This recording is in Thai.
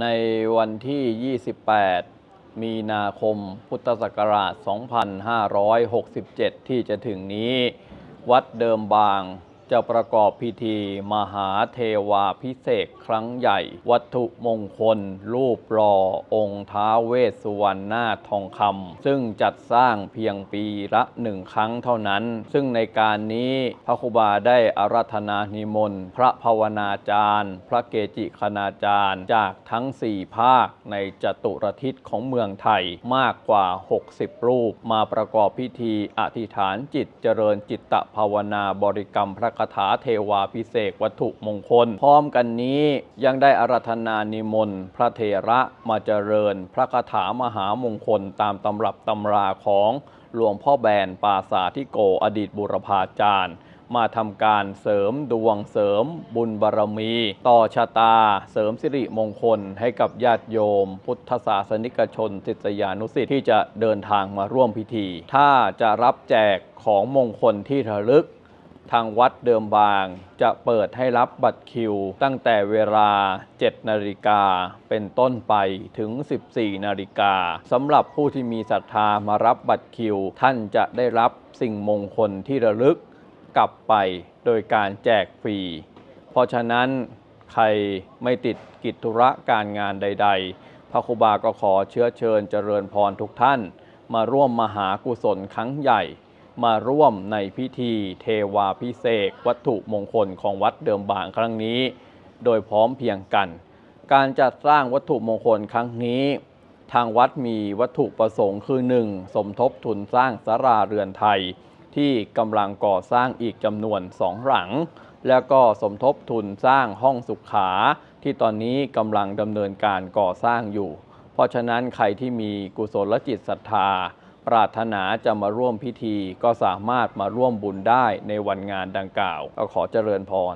ในวันที่ 28 มีนาคม พุทธศักราช 2567 ที่จะถึงนี้ วัดเดิมบางจะประกอบพิธีมหาเทวาพิเศษครั้งใหญ่ วัตถุมงคล รูปรอ ท้าเวสสุวรรณนาทองคำซึ่งจัดสร้างเพียงปีละหนึ่งครั้งเท่านั้น ซึ่งในการนี้พระครูบาได้อารัธนานิมนต์ พระภาวนาจารย์ พระเกจิคณาจารย์ จากทั้ง 4 ภาคในจตุรทิศของเมืองไทยมากกว่า 60 รูป มาประกอบพิธีอธิษฐานจิตเจริญจิตตภาวนาบริกรรมพระคาถาเทวาพิเศษวัตถุมงคล พร้อมกันนี้ยังได้อารัธนานิมนต์ พระเถระมาเจริญพระคาถามหามงคลตามตำรับตำราของหลวงพ่อแบนปาสาธิโกอดีตบุรพาจารย์ มาทำการเสริมดวงเสริมบุญบารมี ต่อชะตาเสริมสิริมงคลให้กับญาติโยม พุทธศาสนิกชนศิษยานุสิษย์ที่จะเดินทางมาร่วมพิธี ถ้าจะรับแจกของมงคลที่ระลึก ทางวัดเดิมบาง จะเปิดให้รับบัตรคิว ตั้งแต่เวลา 7 นาฬิกา เป็นต้นไปถึง 14 นาฬิกาสำหรับผู้ที่มีศรัทธามารับบัตรคิว ท่านจะได้รับสิ่งมงคลที่ระลึกกลับไปโดยการแจกฟรี เพราะฉะนั้นใครไม่ติดกิจธุระการงานใด ๆ พระครูบาก็ขอเชื้อเชิญเจริญพรทุกท่าน มาร่วมมหากุศลครั้งใหญ่ มาร่วมในพิธีเทวาพิเศษวัตถุมงคลของวัดเดิมบางครั้งนี้ โดยพร้อมเพียงกัน การจัดสร้างวัตถุมงคลครั้งนี้ ทางวัดมีวัตถุประสงค์คือ 1. สมทบทุนสร้างสาราเรือนไทย ที่กำลังก่อสร้างอีกจำนวนสองหลัง แล้วก็สมทบทุนสร้างห้องสุขา ที่ตอนนี้กำลังดำเนินการก่อสร้างอยู่ เพราะฉะนั้นใครที่มีกุศลจิตศรัทธา ปรารถนาจะมาร่วมพิธีก็สามารถมาร่วมบุญได้ในวันงานดังกล่าว ก็ขอเจริญพร